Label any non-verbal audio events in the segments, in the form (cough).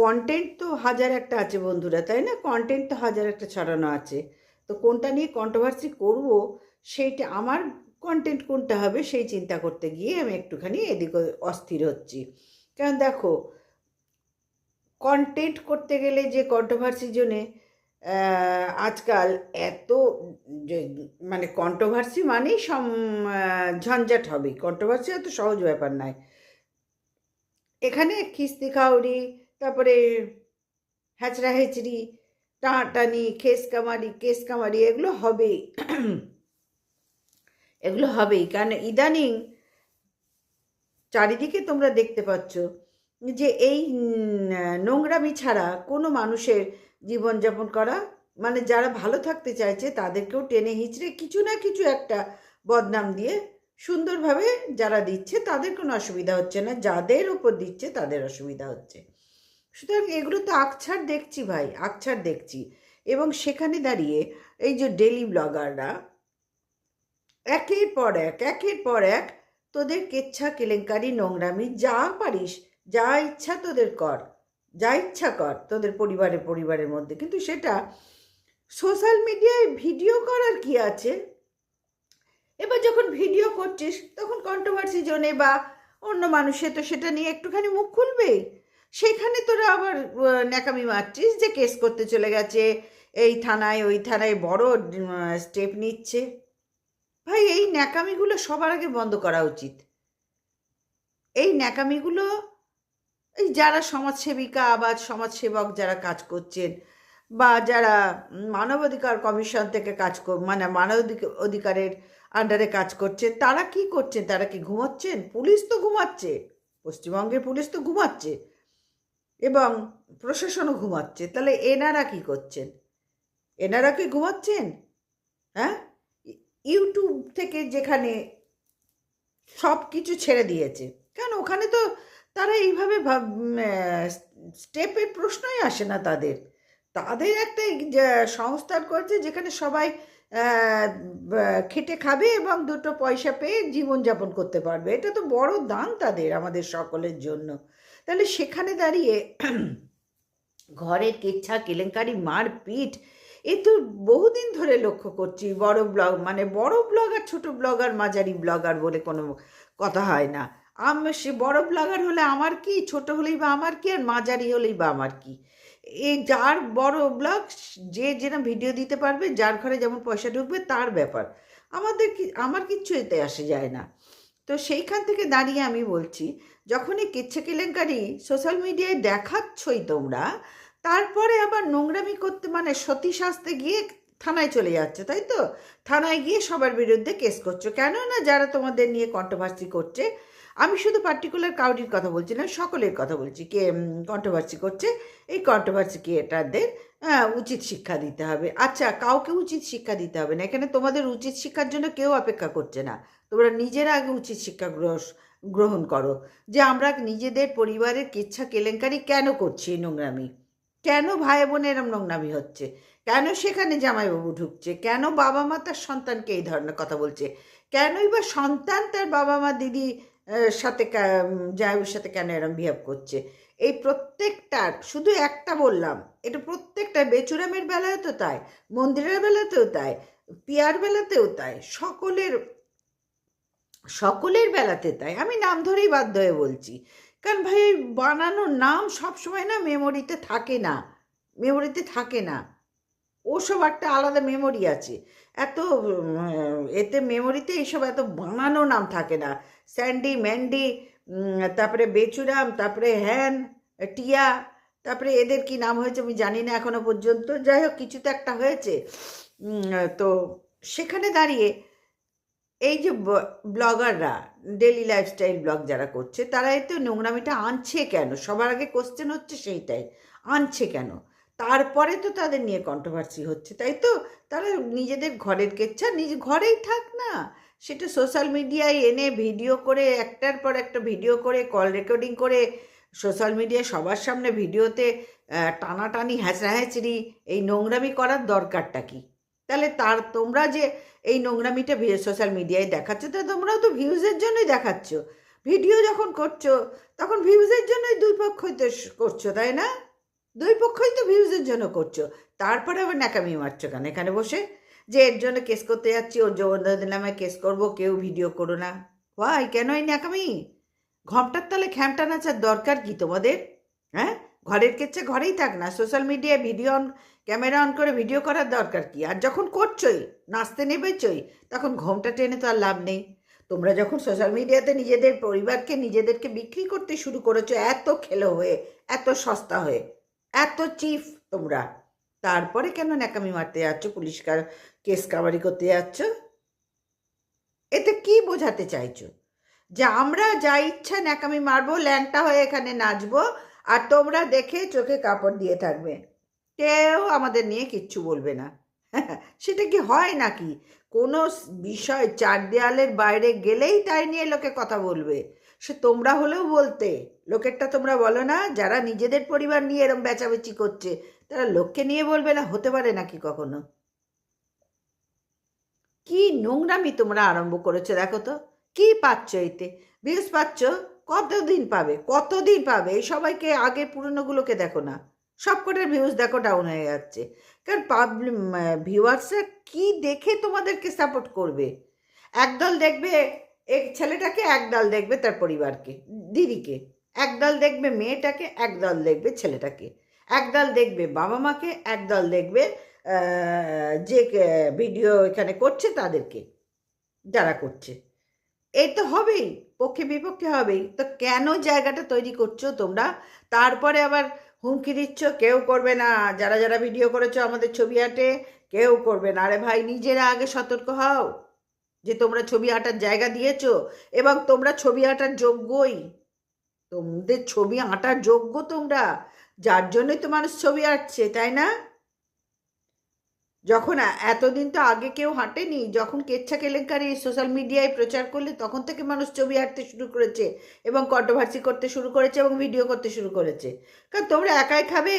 Content তো হাজার একটা আছে বন্ধুরা, তাই না? কন্টেন্ট তো হাজার একটা ছড়ানো আছে। তো কোনটা নিয়ে কন্ট্রোভার্সি করব, সেইটা আমার কন্টেন্ট কোনটা হবে সেই চিন্তা করতে গিয়ে আমি একটুখানি এদিক অস্থির হচ্ছি। কারণ দেখো কন্টেন্ট করতে গেলে যে কন্ট্রোভার্সির জন্যে আজকাল এত মানে কন্ট্রোভার্সি মানেই সম ঝঞ্ঝাট হবে। কন্ট্রোভার্সি এত সহজ ব্যাপার নয়। এখানে খিস্তি খাউরি তারপরে হ্যাচড়া হেচড়ি, টানাটানি, খেস কামারি কেস কামারি এগুলো হবেই। এগুলো হবেই। কারণ ইদানিং চারিদিকে তোমরা দেখতে পাচ্ছ যে এই নোংরামি ছাড়া কোনো মানুষের জীবনযাপন করা মানে যারা ভালো থাকতে চাইছে তাদেরকেও টেনে হিচড়ে কিছু না কিছু একটা বদনাম দিয়ে সুন্দরভাবে যারা দিচ্ছে তাদের কোনো অসুবিধা হচ্ছে না, যাদের ওপর দিচ্ছে তাদের অসুবিধা হচ্ছে। সুতরাং এগুলো তো আকছাড় দেখছি ভাই আকছাড় দেখছি। এবং সেখানে দাঁড়িয়ে এই যে ডেলি ব্লগাররা একের পর এক, একের পর এক তোদের কেচ্ছা কেলেঙ্কারি, নোংরামি, যা পারিস, যা ইচ্ছা তোদের কর, যা ইচ্ছা কর তোদের পরিবারের পরিবারের মধ্যে। কিন্তু সেটা সোশ্যাল মিডিয়ায় ভিডিও করার কি আছে? এবার যখন ভিডিও করছিস, তখন কন্ট্রোভার্সি জোনে বা অন্য মানুষে তো সেটা নিয়ে একটুখানি মুখ খুলবেই সেখানে তোরা আবার ন্যাকামি মারছিস যে কেস করতে চলে গেছে, এই থানায়, ওই থানায় বড় স্টেপ নিচ্ছে। ভাই, এই ন্যাকামিগুলো সবার আগে বন্ধ করা উচিত। এই ন্যাকামিগুলো, এই যারা সমাজসেবিকা বা সমাজসেবক যারা কাজ করছেন, বা যারা মানবাধিকার কমিশন থেকে কাজ মানে মানব অধিকারের আন্ডারে কাজ করছেন তারা কি করছেন? তারা কি ঘুমাচ্ছেন? পুলিশ তো ঘুমাচ্ছে। পশ্চিমবঙ্গের পুলিশ তো ঘুমাচ্ছে। এবং প্রশাসনও ঘুমাচ্ছে। তাহলে এনারা কি করছেন? এনারা কি ঘুমাচ্ছেন? হ্যাঁ? ইউটিউব থেকে যেখানে সব কিছু ছেড়ে দিয়েছে। কেন? ওখানে তো তারা এইভাবে স্টেপের প্রশ্নই আসে না তাদের। তাদের একটা সংস্থান করছে যেখানে সবাই খেটে খাবে এবং দুটো পয়সা পেয়ে জীবনযাপন করতে পারবে। এটা তো বড় দান তাদের, আমাদের সকলের জন্য। তাহলে সেখানে দাঁড়িয়ে ঘরের কেচ্ছা, কেলেঙ্কারি, মারপিট, এ তো বহুদিন ধরে লক্ষ্য করছি। বড় ব্লগ মানে বড় ব্লগার ছোট ব্লগার মাঝারি ব্লগার বলে কোনো কথা হয় না। আম সে বড় ব্লগার হলে আমার কি? ছোট হলেই বা আমার কি? আর মাঝারি হলেই বা আমার কি? এই যার বড় ব্লগ যে যেরকম ভিডিও দিতে পারবে, যার ঘরে যেমন পয়সা ঢুকবে, তার ব্যাপার। আমাদের কি, আমার কিচ্ছু এতে আসে যায় না। তো সেইখান থেকে দাঁড়িয়ে আমি বলছি, যখনই কিচ্ছে কেলেঙ্কারি সোশ্যাল মিডিয়ায় দেখাচ্ছই তোমরা, তারপরে আবার নোংরামি করতে মানে সতী সাজতে গিয়ে থানায় চলে যাচ্ছে, তাই তো? থানায় গিয়ে সবার বিরুদ্ধে কেস করছ। কেন না যারা তোমাদের নিয়ে কন্ট্রোভার্সি করছে আমি শুধু পার্টিকুলার কাউরির কথা বলছি না, সকলের কথা বলছি কে কন্ট্রোভার্সি করছে, এই কন্ট্রোভার্সি ক্রিয়েটারদের উচিত শিক্ষা দিতে হবে। আচ্ছা কাউকে উচিত শিক্ষা দিতে হবে না, এখানে তোমাদের উচিত শিক্ষার জন্য কেউ অপেক্ষা করছে না। তোমরা নিজেরা আগে উচিত শিক্ষা গ্রহ- গ্রহণ করো। যে আমরা নিজেদের পরিবারের কেচ্ছা কেলেঙ্কারি কেন করছি এই নোংরামি? কেন ভাই বোনের এরম নোংরামি হচ্ছে? কেন সেখানে জামাইবাবু ঢুকছে? কেন বাবা মা তার সন্তানকে এই ধরনের কথা বলছে? কেনই বা সন্তান তার বাবা মা, দিদি সাথে জামাইবাবুর সাথে কেন এরম বিহেভ করছে? এই প্রত্যেকটার, শুধু একটা বললাম, এটা প্রত্যেকটা বেচুরামের বেলায় তো তাই, মন্দিরের বেলাতেও তাই, পিয়ার বেলাতেও তাই, সকলের সকলের বেলাতে তাই। আমি নাম ধরেই বাধ্য হয়ে বলছি, কারণ ভাই, এই বানানো নাম সবসময় না মেমোরিতে থাকে না মেমোরিতে থাকে না। ওসব একটা আলাদা মেমোরি আছে। এত এতে মেমোরিতে এইসব এত বানানো নাম থাকে না। স্যান্ডি, ম্যান্ডি তারপরে বেচুরাম, তারপরে হ্যান, টিয়া, তারপরে এদের কি নাম হয়েছে আমি জানি না এখনও পর্যন্ত। যাই হোক, কিছু তো একটা হয়েছে। তো সেখানে দাঁড়িয়ে এই যে ব্লগাররা ডেলি লাইফস্টাইল ব্লগ যারা করছে, তারা এতে নোংরামিটা আনছে কেন? সবার আগে কোশ্চেন হচ্ছে সেইটাই, আনছে কেন? তারপরে তো তাদের নিয়ে কন্ট্রোভার্সি হচ্ছে, তাই তো? তারা নিজেদের ঘরের কেচ্ছা, নিজ ঘরেই থাক না। সেটা সোশ্যাল মিডিয়ায় এনে ভিডিও করে, একটার পর একটা ভিডিও করে কল রেকর্ডিং করে সোশ্যাল মিডিয়ায় সবার সামনে ভিডিওতে টানাটানি হ্যাঁচড়াহ্যাচড়ি এই নোংরামি করার দরকারটা কি? তাহলে তার, তোমরা যে এই নোংরামিটা সোশ্যাল মিডিয়ায় দেখাচ্ছ, তা তোমরাও তো ভিউজের জন্যই দেখাচ্ছ। ভিডিও যখন করছ, তখন ভিউজের জন্যই দুই পক্ষই তো করছ, তাই না? দুই পক্ষই তো ভিউজের জন্য করছ। তারপরে আবার ন্যাকামি মারছো কেন? এখানে বসে যে এর জন্য কেস করতে যাচ্ছি, ওর জবরদস্তি নামে কেস করব, কেউ ভিডিও করো না। ওয়াই কেন এই ন্যাকামি? ঘমটার তলে খ্যামটা নাচার দরকার কি তোমাদের? হ্যাঁ? ঘরের কেচ্ছে ঘরেই থাক না। সোশ্যাল মিডিয়ায় ভিডিও অন ক্যামেরা অন করে ভিডিও করার দরকার কি? আর যখন করছোই, নাচতে নেবেছই তখন ঘোমটা টেনে তো আর লাভ নেই। তোমরা যখন সোশ্যাল মিডিয়াতে নিজেদের পরিবারকে, নিজেদেরকে বিক্রি করতে শুরু করেছ, এত খেলো হয়ে, এত সস্তা হয়ে এত চিফ তোমরা। তারপরে কেন ন্যাকামি মারতে যাচ্ছ? পুলিশ কেস কাবারি করতে যাচ্ছ? এতে কি বোঝাতে চাইছো? যে আমরা যা ইচ্ছা ন্যাকামি মারবো, ল্যাংটা হয়ে এখানে নাচবো, আর তোমরা দেখে চোখে কাপড় দিয়ে থাকবে। কেউ আমাদের নিয়ে কিচ্ছু বলবে না। (laughs) সেটা কি হয় নাকি? কোনো বিষয় চার দেয়ালের বাইরে গেলেই তাই নিয়ে লোকে কথা বলবে। সে তোমরা হলেও বলতে, লোকেরটা তোমরা বলো না, যারা নিজেদের পরিবার নিয়ে এরম বেচাবেচি করছে, তারা লোককে নিয়ে বলবে না, হতে পারে নাকি কখনো? কি নোংরামি তোমরা আরম্ভ করেছ, দেখো তো। কি পাচ্ছ এতে? ভিউজ পাচ্ছ? কতদিন পাবে? কতদিন পাবে? এই সবাইকে আগে পুরনোগুলোকে দেখো না। সব কটার ভিউজ দেখো ডাউন হয়ে যাচ্ছে। কারণ পাবলিক ভিউয়ার্সরা কি দেখে তোমাদেরকে সাপোর্ট করবে? একদল দেখবে এক ছেলেটাকে একদল দেখবে তার পরিবারকে, দিদিকে। একদল দেখবে মেয়েটাকে, একদল দেখবে ছেলেটাকে। একদল দেখবে বাবা মাকে, একদল দেখবে যে ভিডিও এখানে করছে তাদেরকে, যারা করছে। এই তো হবেই, পক্ষে বিপক্ষে হবেই। তো কেন জায়গাটা তৈরি করছ তোমরা? তারপরে আবার হুমকি দিচ্ছ, কেউ করবে না। যারা যারা ভিডিও করেছ আমাদের ছবি আঁটে, কেউ করবে না। আরে ভাই, নিজেরা আগে সতর্ক হও। যে তোমরা ছবি আঁটার জায়গা দিয়েছ এবং তোমরা ছবি আঁটার যোগ্যই। তোমাদের ছবি আঁটার যোগ্য তোমরা। যার জন্যই তো মানুষ ছবি আঁটছে, তাই না? যখন এতদিন তো আগে কেউ হাঁটেনি, যখন কেচ্ছা কেলেঙ্কারি সোশ্যাল মিডিয়ায় প্রচার করলে তখন থেকে মানুষ ছবি আঁটতে শুরু করেছে এবং কন্ট্রোভার্সি করতে শুরু করেছে এবং ভিডিও করতে শুরু করেছে। কারণ তোমরা একাই খাবে।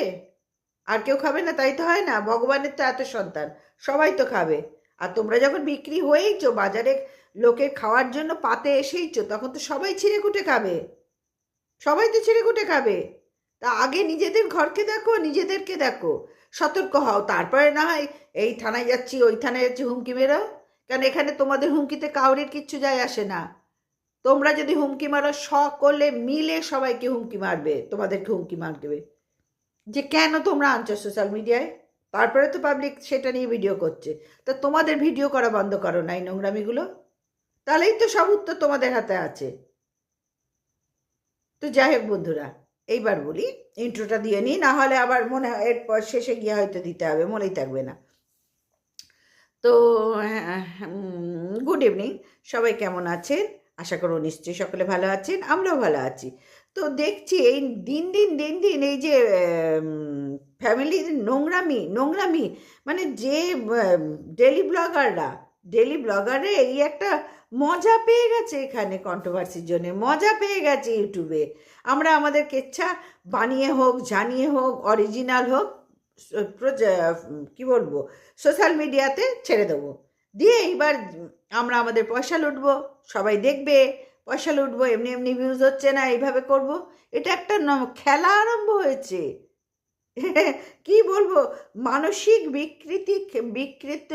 আর কেউ খাবে না, তাই তো হয় না। ভগবানের তো এত সন্তান, সবাই তো খাবে। আর তোমরা যখন বিক্রি হয়েইছো, বাজারে লোকের খাওয়ার জন্য পাতে এসেইছো, তখন তো সবাই ছিঁড়ে কুটে খাবে। সবাই তো ছিঁড়ে কুটে খাবে। তা আগে নিজেদের ঘরকে দেখো, নিজেদেরকে দেখো। সতর্ক হও। তারপরে না হয় এই থানায় যাচ্ছি, ওই থানায় যাচ্ছি হুমকি বেরো কারণ এখানে তোমাদের হুমকিতে কাউরির কিচ্ছু যায় আসে না। তোমরা যদি হুমকি মারো, সকলে মিলে সবাইকে হুমকি মারবে, তোমাদেরকে হুমকি মারবে। যে কেন তোমরা আনছো সোশ্যাল মিডিয়ায় তারপরে তো পাবলিক সেটা নিয়ে ভিডিও করছে। তা তোমাদের ভিডিও করা বন্ধ করো না এই নোংরামিগুলো? তাহলেই তো সব উত্তর তোমাদের হাতে আছে। তো যাই হোক বন্ধুরা, এইবার বলি ইন্ট্রোটা দিয়ে নিই, না হলে আবার মনে হয় এরপর শেষে গিয়ে হয়তো দিতে হবে, মনেই থাকবে না। তো গুড ইভিনিং সবাই কেমন আছেন? আশা করো নিশ্চয়ই সকলে ভালো আছেন, আমরাও ভালো আছি। তো দেখছি এই দিন দিন দিন দিন এই যে ফ্যামিলির নোংরামি নোংরামি মানে যে ডেলি ব্লগাররা ডেলি ব্লগারে এই একটা মজা পেয়ে গেছে এখানে কন্ট্রোভার্সির জন্য, মজা পেয়ে গেছে ইউটিউবে আমরা আমাদের কেচ্ছা বানিয়ে হোক, জানিয়ে হোক অরিজিনাল হোক কি বলব সোশ্যাল মিডিয়াতে ছেড়ে দেবো। দিয়ে এইবার আমরা আমাদের পয়সা লুটবো, সবাই দেখবে, পয়সা লুটবো, এমনি এমনি ভিউজ হচ্ছে না, এইভাবে করব। এটা একটা খেলা আরম্ভ হয়েছে। কি বলব? মানসিক বিকৃতি, বিকৃত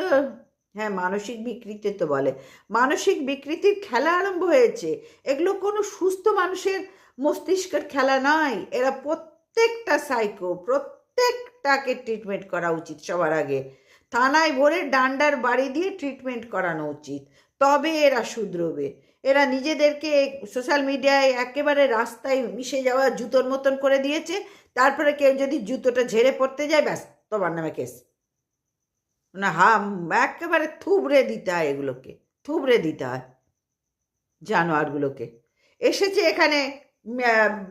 হ্যাঁ মানসিক বিকৃতি তো বলে। মানসিক বিকৃতির খেলা আরম্ভ হয়েছে। এগুলো কোনো সুস্থ মানুষের মস্তিষ্কের খেলা নয়। এরা প্রত্যেকটা সাইকো প্রত্যেকটাকে ট্রিটমেন্ট করা উচিত সবার আগে। থানায় ভরে ডান্ডার বাড়ি দিয়ে ট্রিটমেন্ট করানো উচিত। তবে এরা শুধরবে। এরা নিজেদেরকে সোশ্যাল মিডিয়ায় একেবারে রাস্তায় মিশে যাওয়া জুতোর মতন করে দিয়েছে। তারপরে কেউ যদি জুতোটা ঝেড়ে পড়তে যায়, ব্যাস, তোমার নামে কেস না হাম, একেবারে থুবড়ে দিতে হয় এগুলোকে, থুবড়ে দিতে হয় জানোয়ারগুলোকে। এসেছে এখানে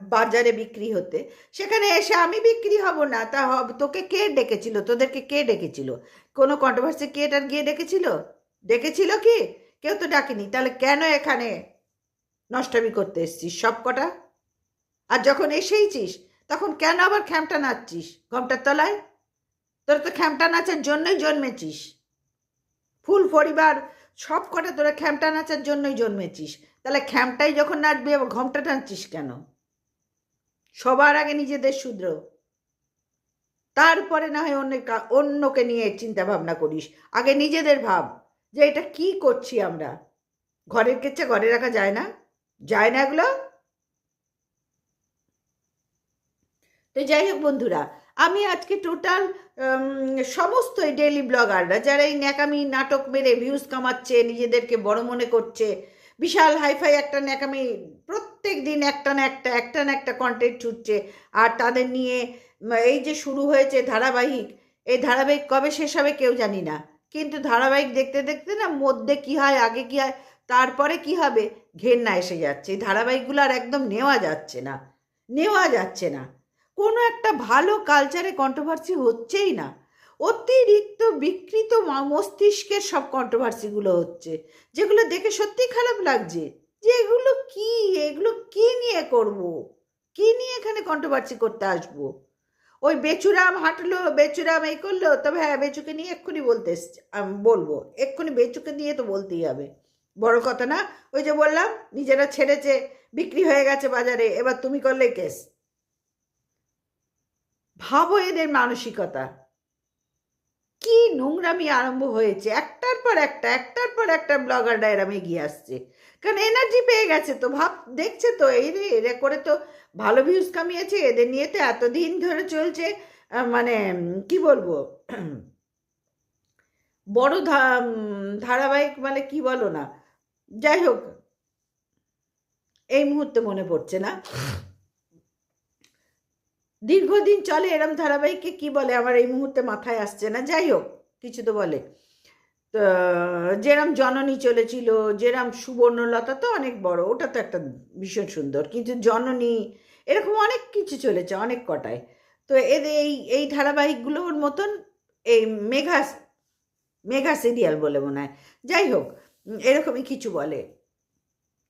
বাজারে বিক্রি হতে। সেখানে এসে আমি বিক্রি হব না, তা হব- তোকে কে ডেকেছিল? তোদেরকে কে ডেকেছিল? কোনো কন্ট্রোভার্সি কে এটার গিয়ে ডেকেছিল? ডেকেছিল কি? কেউ তো ডাকেনি। তাহলে কেন এখানে নষ্টামি করতে এসছিস সব কটা আর যখন এসেইছিস, তখন কেন আবার খ্যামটা নাচছিস? ঘমটার তলায়? তোরা তো খ্যামটা নাচার জন্যই জন্মেছিস। ফুল পরিবার সব কটা তোরা খ্যামটা নাচার জন্যই জন্মেছিস। তাহলে খ্যামটাই যখন নাচবি, আবার ঘমটা টানছিস কেন? সবার আগে নিজেদের শুদ্র। তারপরে না হয় অন্য অন্যকে নিয়ে চিন্তা ভাবনা করিস। আগে নিজেদের ভাব। যে এটা কি করছি আমরা? ঘরের কেচ্ছে ঘরে রাখা যায় না? যায় না এগুলো? তো যাই হোক বন্ধুরা, আমি আজকে টোটাল সমস্ত ডেইলি ব্লগাররা যারা এই ন্যাকামি নাটক মেরে ভিউজ কামাচ্ছে, নিজেদেরকে বড় মনে করছে, বিশাল হাইফাই একটা ন্যাকামি, প্রত্যেক দিন একটা না একটা একটা না একটা কন্টেন্ট ছুটছে, আর তাদের নিয়ে, এই যে শুরু হয়েছে ধারাবাহিক, এই ধারাবাহিক কবে শেষ হবে কেউ জানি না। কিন্তু ধারাবাহিক দেখতে দেখতে না মধ্যে কি হয়, আগে কি হয়, তারপরে কি হবে? ঘেন্না এসে যাচ্ছে। এই ধারাবাহিকগুলো আর একদম নেওয়া যাচ্ছে না। নেওয়া যাচ্ছে না। কোনো একটা ভালো কালচারে কন্ট্রোভার্সি হচ্ছেই না। অতিরিক্ত বিকৃত মস্তিষ্কের সব কন্ট্রোভার্সিগুলো হচ্ছে, যেগুলো দেখে সত্যি খারাপ লাগছে যে এগুলো কি? এগুলো কি নিয়ে করব? কি নিয়ে এখানে কন্ট্রোভার্সি করতে আসব? ওই বেচুরাম হাঁটলো, বেচুরাম এই করল, তবে হ্যাঁ বেচুকে নিয়ে এক্ষুনি বলতে আমি বলব, এক্ষুনি বেচুকে নিয়ে তো বলতেই হবে। বড় কথা না, ওই যে বললাম, নিজেরা ছেড়েছে, বিক্রি হয়ে গেছে বাজারে, এবার তুমি করলে কেস। ভাবো এদের মানসিকতা। নোংরামি আরম্ভ হয়েছে। একটার পর একটা, একটার পর একটা ব্লগাররা এরাম এগিয়ে আসছে। কারণ এনার্জি পেয়ে গেছে তো, ভাব, দেখছে তো, এই রে, এরা করে তো ভালো ভিউজ কামিয়েছে, এদের নিয়ে তো এতদিন ধরে চলছে মানে কি বলব? (clears throat) বড় ধারাবাহিক মানে কি বলো না? যাই হোক, এই মুহূর্তে মনে পড়ছে না। দীর্ঘদিন চলে এরম ধারাবাহিককে কি বলে? আমার এই মুহূর্তে মাথায় আসছে না। যাই হোক কিছু তো বলে। তো, যেরম জননী চলেছিল, যেরম সুবর্ণলতা তো অনেক বড়, ওটা তো একটা ভীষণ সুন্দর। কিন্তু জননী, এরকম অনেক কিছু চলেছে, অনেক কটায়। তো এদের এই এই ধারাবাহিকগুলোর মতন এই মেঘা মেঘা সিরিয়াল বলে মনে হয়। যাই হোক, এরকমই কিছু বলে।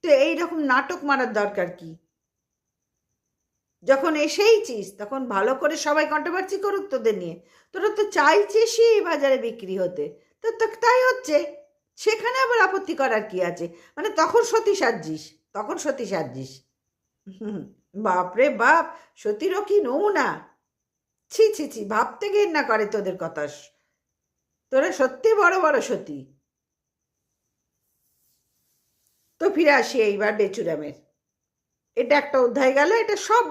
তো এইরকম নাটক মারার দরকার কি? যখন এসেইছিস, তখন ভালো করে সবাই কন্ট্রোভার্সি করুক তোদের নিয়ে। তোরা তো চাইছিসই বাজারে বিক্রি হতে। তো তাই হচ্ছে। সেখানে আবার আপত্তি করার কি আছে? মানে তখন সতী সাজিস তখন সতী সাজিস বাপরে বাপ, সতীরও কি নমুনা? ছি ছি ছি, ভাবতে ঘেন্না করে তোদের কথা। তোরা সত্যি বড় বড় সতী। তো ফিরে আসি এইবার বেচুরামের। এটা একটা অধ্যায় গেল, এটা সব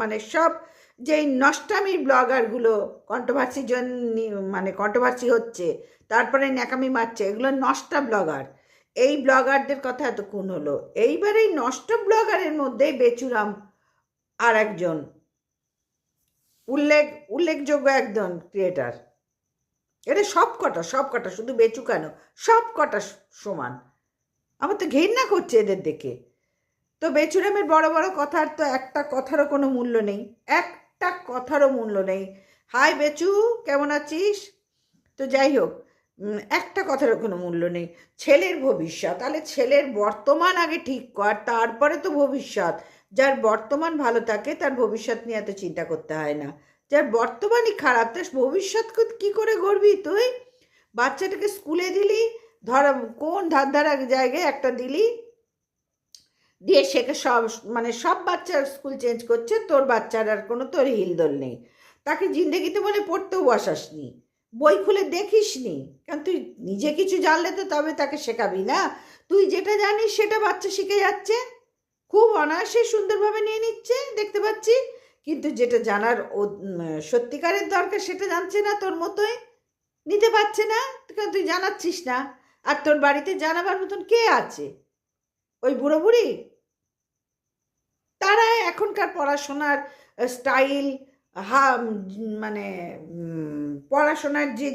মানে সব যে নষ্টামির ব্লগারগুলো কন্ট্রোভার্সির জন্য মানে কন্ট্রোভার্সি হচ্ছে, তারপরে ন্যাকামি মারছে, এগুলো নষ্টা ব্লগার। এই ব্লগারদের কথা এত এতক্ষণ হলো। এইবার এই নষ্ট ব্লগারের মধ্যেই বেচুরাম আর একজন। উল্লেখ, উল্লেখযোগ্য একজন ক্রিয়েটার এটা সব কটা সব কটা শুধু বেচু কেন? সব কটা সমান। আমার তো ঘেন্না করছে এদের দেখে। তো বেচুরামের বড় বড় কথার তো একটা কথারও কোনো মূল্য নেই। একটা কথারও মূল্য নেই। হাই বেচু, কেমন আছিস? তো যাই হোক একটা কথারও কোনো মূল্য নেই। ছেলের ভবিষ্যৎ, তাহলে ছেলের বর্তমান আগে ঠিক কর, তারপরে তো ভবিষ্যৎ। যার বর্তমান ভালো থাকে, তার ভবিষ্যৎ নিয়ে এত চিন্তা করতে হয় না। যার বর্তমানই খারাপ, তার ভবিষ্যৎ কী করে গড়বি তুই? বাচ্চাটাকে স্কুলে দিলি, ধর, কোন ধার ধারা জায়গায় একটা দিলি দিয়ে শেখে সব মানে সব বাচ্চার স্কুল চেঞ্জ করছে, তোর বাচ্চার আর কোনো তোর হিলদোল নেই। তাকে জিন্দেগিতে বলে পড়তেও বসাসনি, বই খুলে দেখিস নি কারণ তুই নিজে কিছু জানলে তো তবে তাকে শেখাবি না? তুই যেটা জানিস সেটা বাচ্চা শিখে যাচ্ছে। খুব অনায়াসে সুন্দরভাবে নিয়ে নিচ্ছে, দেখতে পাচ্ছি। কিন্তু যেটা জানার ও সত্যিকারের দরকার সেটা জানছে না তোর মতোই। নিতে পারছে না কারণ তুই জানাচ্ছিস না? আর তোর বাড়িতে জানাবার মতন কে আছে? ওই বুড়ো বুড়ি? তারা এখনকার পড়াশোনার স্টাইল হা মানে পড়াশোনার যে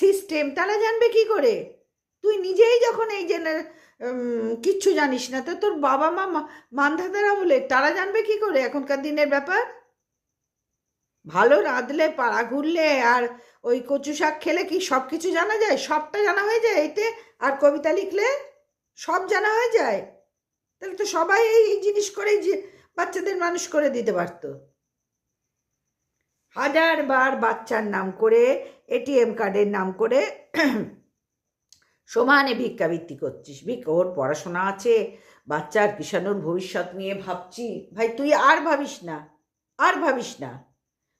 সিস্টেম তারা জানবে কি করে? তুই নিজেই যখন এই জেনে কিচ্ছু জানিস না, তো তোর বাবা মা মান্ধাতারা বলে, তারা জানবে কি করে এখনকার দিনের ব্যাপার? ভালো রাঁধলে, পাড়া ঘুরলে, আর ওই কচু শাক খেলে কি সব কিছু জানা যায়? সবটা জানা হয়ে যায় এতে? আর কবিতা লিখলে সব জানা হয়ে যায়? তাহলে তো সবাই এই জিনিস করেই যে বাচ্চাদের মানুষ করে দিতে পারতো। হাজার বার বাচ্চার নাম করে এটিএম কার্ডের নাম করে সমানে ভিক্ষাবৃত্তি করছিস। ভিক্ষা, ওর পড়াশোনা আছে, বাচ্চার কিষাণুর ভবিষ্যৎ নিয়ে ভাবছি। ভাই, তুই আর ভাবিস না, আর ভাবিস না।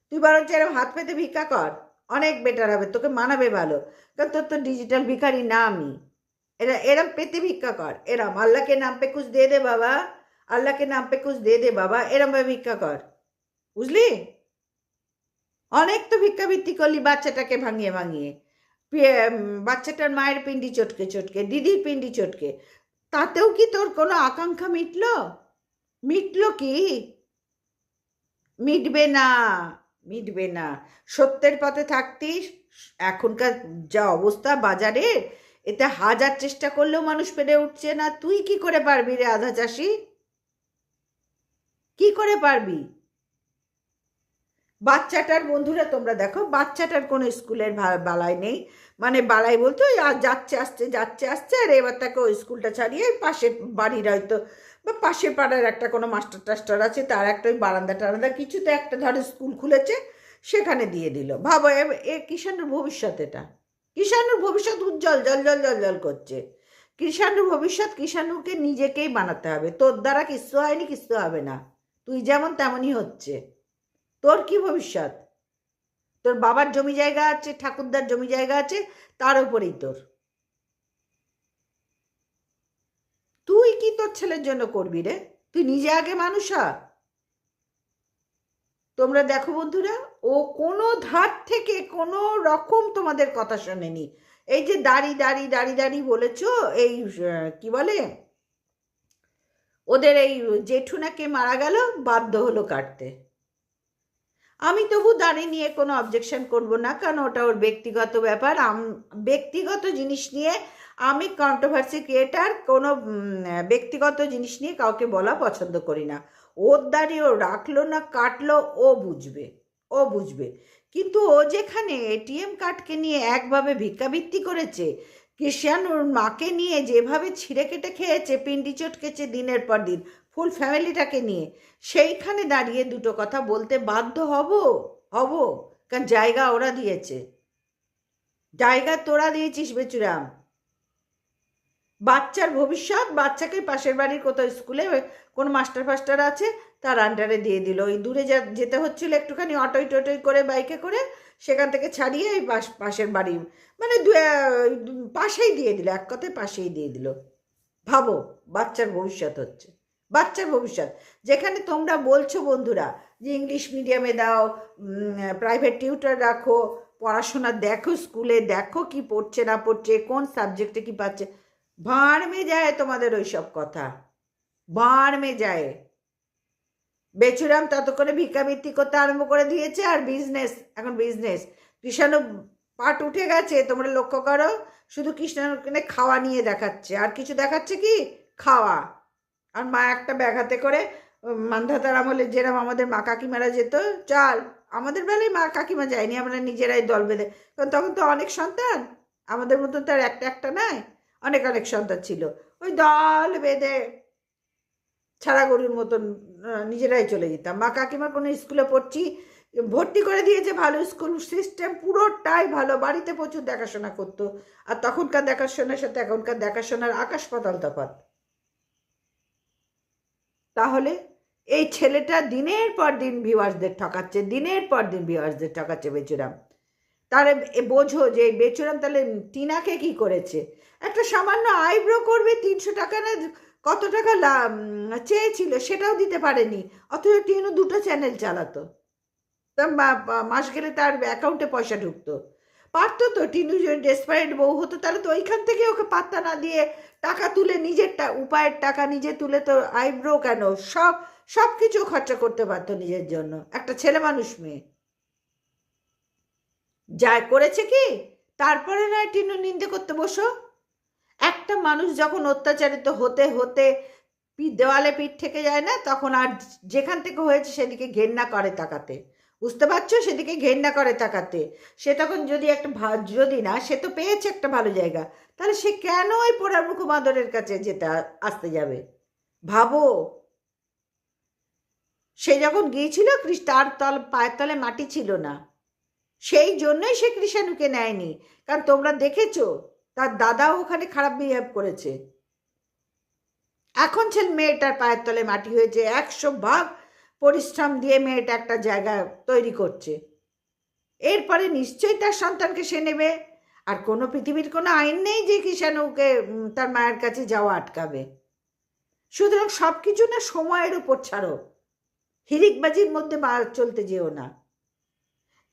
তুই বরঞ্চ এরকম হাত পেতে ভিক্ষা কর, অনেক বেটার হবে, তোকে মানাবে ভালো। কারণ তোর তো ডিজিটাল ভিখারি না আমি এরা, এরম পেতে ভিক্ষা কর। এরম, আল্লাহকে নাম পে কুছ দে দে বাবা। আল্লাহকে নাম পে কুছ দে দে বাবা। এরম ভাবে ভিক্ষা কর। বুঝলি? অনেক তো ভিক্ষাবৃত্তি করলি বাচ্চাটাকে ভাঙিয়ে ভাঙিয়ে। বাচ্চাটার মায়ের পিন্ডি চটকে চটকে, দিদির পিন্ডি চটকে। তাতেও কি তোর কোনো আকাঙ্ক্ষা মিটলো? মিটলো কি? মিটবে না মিটবে না। সত্যের পথে থাকতিস, এখনকার যা অবস্থা বাজারে এতে হাজার চেষ্টা করলেও মানুষ পেরে উঠছে না। তুই কি করে পারবি রে আধা চাষি? কি করে পারবি? বাচ্চাটার বন্ধুরা, তোমরা দেখো, বাচ্চাটার কোনো স্কুলের বালাই নেই। মানে বালাই বলতো যাচ্ছে, আসছে যাচ্ছে, আসছে, আর এবার তাকে ওই স্কুলটা ছাড়িয়ে পাশের বাড়ির হয়তো বা পাশের পাড়ার একটা কোনো মাস্টার টাস্টার আছে, তার একটা ওই বারান্দা টারান্দা কিছুতে একটা ধরো স্কুল খুলেছে, সেখানে দিয়ে দিল। ভাবো এ- কিষাণুর ভবিষ্যৎ এটা। কিষাণুর ভবিষ্যৎ উজ্জ্বল, জল জল জল জল করছে। কিষাণুর ভবিষ্যৎ কিষাণুকে নিজেকেই বানাতে হবে। তোর দ্বারা কিচ্ছু হয়নি, কিচ্ছু হবে না। তুই যেমন তেমনই হচ্ছে। তোর কি ভবিষ্যৎ? তোর বাবার জমি জায়গা আছে, ঠাকুরদার জমি জায়গা আছে, তার উপরেই তোর। তুই কি তোর ছেলের জন্য করবি রে? তুই নিজে আগে মানুষ হ। তোমরা দেখো বন্ধুরা, ও কোনো ধার থেকে কোনো রকম তোমাদের কথা শোনেনি। এই যে দাড়ি দাড়ি দাড়ি দাড়ি বলেছ, এই কি বলে? ওদের এই জেঠু জেঠুনাকে মারা গেল, বাধ্য হলো কাটতে। আমি তবু দাঁড়িয়ে নিয়ে কোনো অবজেকশন করব না, কারণ ওটা ওর ব্যক্তিগত ব্যাপার। ব্যক্তিগত জিনিস নিয়ে আমি কন্ট্রোভার্সি ক্রিয়েটার কোনো ব্যক্তিগত জিনিস নিয়ে কাউকে বলা পছন্দ করি না। ওর দাঁড়িয়ে রাখল না, কাটলো, ও বুঝবে ও বুঝবে। কিন্তু ও যেখানে এটিএম কার্ডকে নিয়ে একভাবে ভিক্ষাবৃত্তি করেছে কৃষিয়ান ওর মাকে নিয়ে যেভাবে ছিঁড়ে কেটে খেয়েছে, পিন্ডি চটকেছে দিনের পর দিন, ফুল ফ্যামিলিটাকে নিয়ে, সেইখানে দাঁড়িয়ে দুটো কথা বলতে বাধ্য হব হব, কারণ জায়গা ওরা দিয়েছে। জায়গা তোরা দিয়েছিস বেচুরাম। বাচ্চার ভবিষ্যৎ, বাচ্চাকে পাশের বাড়ির কোথাও স্কুলে কোন মাস্টার ফাস্টার আছে, তার আন্ডারে দিয়ে দিল। ওই দূরে যা যেতে হচ্ছিল একটুখানি অটোই টটোই করে বাইকে করে, সেখান থেকে ছাড়িয়ে এই পাশ পাশের বাড়ি মানে পাশেই দিয়ে দিল, এক কথায় পাশেই দিয়ে দিল। ভাবো, বাচ্চার ভবিষ্যৎ হচ্ছে। বাচ্চার ভবিষ্যৎ। যেখানে তোমরা বলছো বন্ধুরা যে ইংলিশ মিডিয়ামে দাও প্রাইভেট টিউটার রাখো, পড়াশোনা দেখো স্কুলে দেখো কি পড়ছে না পড়ছে, কোন সাবজেক্টে কি পাচ্ছে ভাঁড় মে যায় তোমাদের ওই সব কথা। ভাঁড় মে যায় বেচুরাম ততক্ষণে ভিক্ষাবৃত্তি করতে আরম্ভ করে দিয়েছে আর বিজনেস এখন বিজনেস কৃষাণু পাট উঠে গেছে, তোমরা লক্ষ্য করো, শুধু কৃষ্ণানুকে খাওয়া নিয়ে দেখাচ্ছে। আর কিছু দেখাচ্ছে কি? খাওয়া। আর মা একটা ব্যাঘাতে করে মান্ধাতার আমলে যেরকম আমাদের মা কাকিমারা যেত, চাল, আমাদের বেলায় মা কাকিমা যায়নি, আমরা নিজেরাই দল বেঁধে কারণ তখন তো অনেক সন্তান। আমাদের মতন তো আর একটা একটা নয় অনেক অনেক সন্তান ছিল। ওই দল বেঁধে ছাড়া গরুর মতন নিজেরাই চলে যেতাম। মা কাকিমা কোনো স্কুলে পড়ছি, ভর্তি করে দিয়েছে ভালো স্কুল সিস্টেম পুরোটাই ভালো, বাড়িতে প্রচুর দেখাশোনা করতো। আর তখনকার দেখাশোনার সাথে এখনকার দেখাশোনার আকাশ পাতাল তফাৎ। তাহলে এই ছেলেটা দিনের পর দিন ভিউয়ার্সদের ঠকাচ্ছে, দিনের পর দিন ভিউয়ার্সদের ঠকাচ্ছে বেচুরাম। তার বোঝো যে বেচুরাম তাহলে টিনাকে কি করেছে? একটা সামান্য আইব্রো করবে, তিনশো টাকা না, কত টাকা চেয়েছিল সেটাও দিতে পারেনি। অথচ টিনু দুটো চ্যানেল চালাতো। তা মাস গেলে তার অ্যাকাউন্টে পয়সা ঢুকতো। পারতো তো, টিনু যদি ডেসপারেট বউ হতো, তাহলে তো ওইখান থেকে ওকে পাত্তা না দিয়ে টাকা তুলে নিজের উপায়ের টাকা নিজে তুলে তো আইব্রো কেন? সব সব কিছু খরচা করতে পারতো নিজের জন্য। একটা ছেলে মানুষ মেয়ে। যা করেছে কি? তারপরে নয় টিনু নিন্দে করতে বসো। একটা মানুষ যখন অত্যাচারিত হতে হতে দেওয়ালে পিঠ থেকে যায় না, তখন আর যেখান থেকে হয়েছে সেদিকে ঘেন্না করে তাকাতে। বুঝতে পারছ? সেদিকে ঘেন্না করে তাকাতে। সে তখন যদি একটা যদি না, সে তো পেয়েছে একটা ভালো জায়গা। তাহলে সে কেন ওই পোড়ার মুখ বাঁদরের কাছে যেতে আসতে যাবে? ভাবো। সে যখন গিয়েছিল তার তল, পায়ের তলে মাটি ছিল না। সেই জন্যই সে কৃষাণুকে নেয়নি। কারণ তোমরা দেখেছ তার দাদাও ওখানে খারাপ বিহেভ করেছে। এখন ছেলে মেয়েটার পায়ের তলে মাটি হয়েছে, একশো ভাগ পরিশ্রম দিয়ে মেয়েটা একটা জায়গা তৈরি করছে। এরপরে নিশ্চয়ই তার সন্তানকে সে নেবে, আর কোনো পৃথিবীর কোনো আইন নেই যে কিষাণুকে তার মায়ের কাছে যাওয়া আটকাবে। সুতরাং সব কিছু না সময়ের উপর ছাড়ো। হিরিকবাজির মধ্যে চলতে যেও না।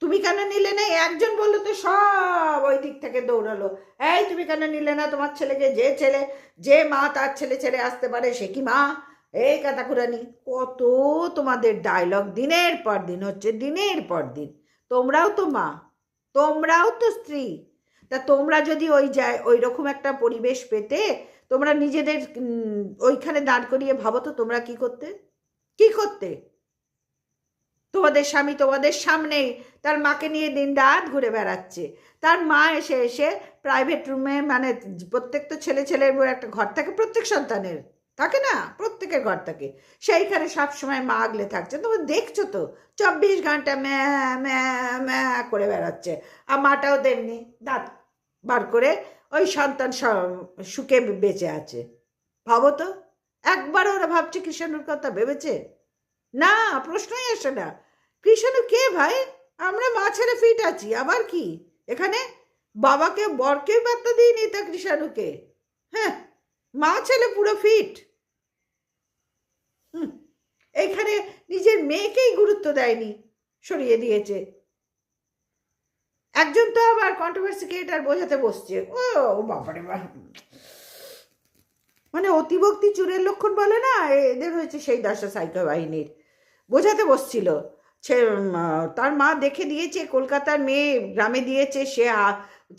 তুমি কেন নিলে না? একজন বলল তো সব ওই দিক থেকে দৌড়ালো। এই তুমি কেন নিলে না তোমার ছেলেকে? যে ছেলে, যে মা তার ছেলে ছেড়ে আসতে পারে সে কি মা? এই কাতাকুরানি কত তোমাদের ডায়লগ দিনের পর দিন হচ্ছে, দিনের পর দিন। তোমরাও তো মা, তোমরাও তো স্ত্রী। তা তোমরা যদি ওই যায়, ওই রকম একটা পরিবেশ পেতে, তোমরা নিজেদের ওইখানে দাঁড় করিয়ে ভাবো তো তোমরা কি করতে? কি করতে? তোমাদের স্বামী তোমাদের সামনেই তার মাকে নিয়ে দিন রাত ঘুরে বেড়াচ্ছে। তার মা এসে এসে প্রাইভেট রুমে মানে প্রত্যেক তো ছেলে ছেলের একটা ঘর থাকে, প্রত্যেক সন্তানের। থাকে না? প্রত্যেকের ঘর থাকে। সেইখানে সবসময় মা আগলে থাকছে। তোমরা দেখছ তো, চব্বিশ ঘণ্টা ম্যা ম্যা ম্যা করে বেড়াচ্ছে। আর মাটাও তেমনি দাঁত বার করে ওই সন্তান সুখে বেঁচে আছে। ভাবো তো একবার ওরা ভাবছে কৃষাণুর কথা ভেবেছে? না, প্রশ্নই আসে না। কৃষাণু কে ভাই? আমরা মা ছেড়ে ফিট আছি, আবার কি? এখানে বাবাকে, বরকে বার্তা দিইনি তা কৃষাণুকে। হ্যাঁ মা ছেলে পুরো ফিট। হুম এইখানে নিজের মেয়েকেই গুরুত্ব দেয়নি, সরিয়ে দিয়েছে। একজন তো আবার কন্ট্রোভার্সি ক্রিয়েটার বোঝাতে বসছে। ও, বাবারে বা মানে অতিভক্তি চুরের লক্ষণ বলে না? এদের হয়েছে সেই দশা সাইকো বাহিনীর বোঝাতে বসছিল। সে তার মা দেখে দিয়েছে, কলকাতার মেয়ে গ্রামে দিয়েছে, সে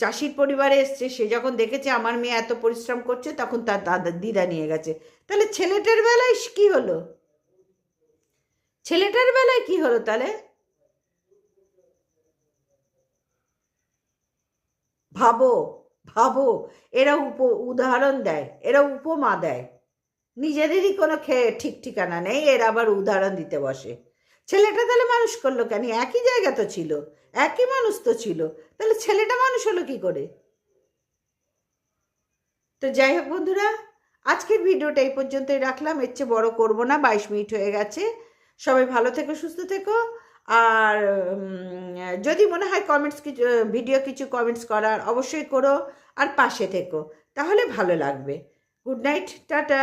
চাষির পরিবারে এসছে, সে যখন দেখেছে আমার মেয়ে এত পরিশ্রম করছে, তখন তার দাদা, দিদা নিয়ে গেছে। তাহলে ছেলেটার বেলায় কি হলো? ছেলেটার বেলায় কি হলো তাহলে? ভাবো ভাবো, এরা উপ, উদাহরণ দেয়, এরা উপমা দেয়। নিজেদেরই কোনো খেয়ে ঠিক ঠিকানা নেই, এর আবার উদাহরণ দিতে বসে। ছেলেটা তাহলে মানুষ করল কেন? একই জায়গা তো ছিল, একই মানুষ তো ছিল, তাহলে ছেলেটা মানুষ হলো কি করে? তো যাই হোক বন্ধুরা, আজকের ভিডিওটা এই পর্যন্তই রাখলাম। এর চেয়ে বড়ো করব না, বাইশ মিনিট হয়ে গেছে। সবাই ভালো থেকো, সুস্থ থেকো। আর যদি মনে হয় কমেন্টস কিছু ভিডিও কিছু কমেন্টস করার, অবশ্যই করো। আর পাশে থেকো, তাহলে ভালো লাগবে। Good night tata.